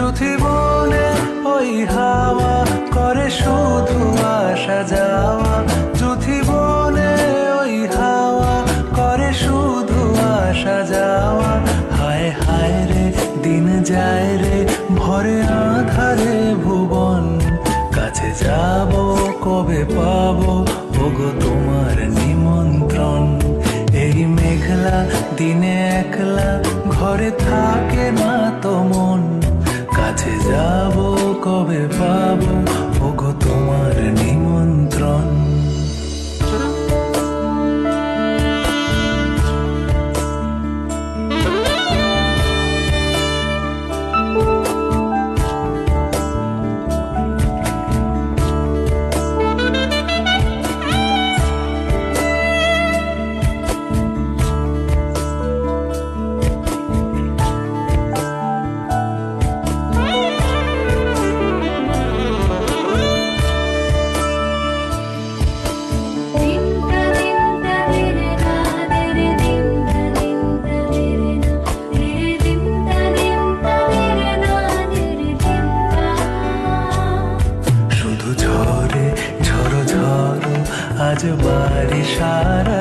যুথি বলে ওই হাওয়া করে শুধু আসা যাওয়া। যুথি বলে ওই হাওয়া করে শুধু আসা যাওয়া। হায় হায় রে, দিন যায় রে, ভরে আধারে ভুবন। কাছে যাব, কবে পাবো ওগো তোমার নিমন্ত্রণ। এই মেঘলা দিনে একলা ঘরে থাকে না তো মন। যাব কবে পাবো ঝরে ঝরো ঝরো আজ বাড়ি সারা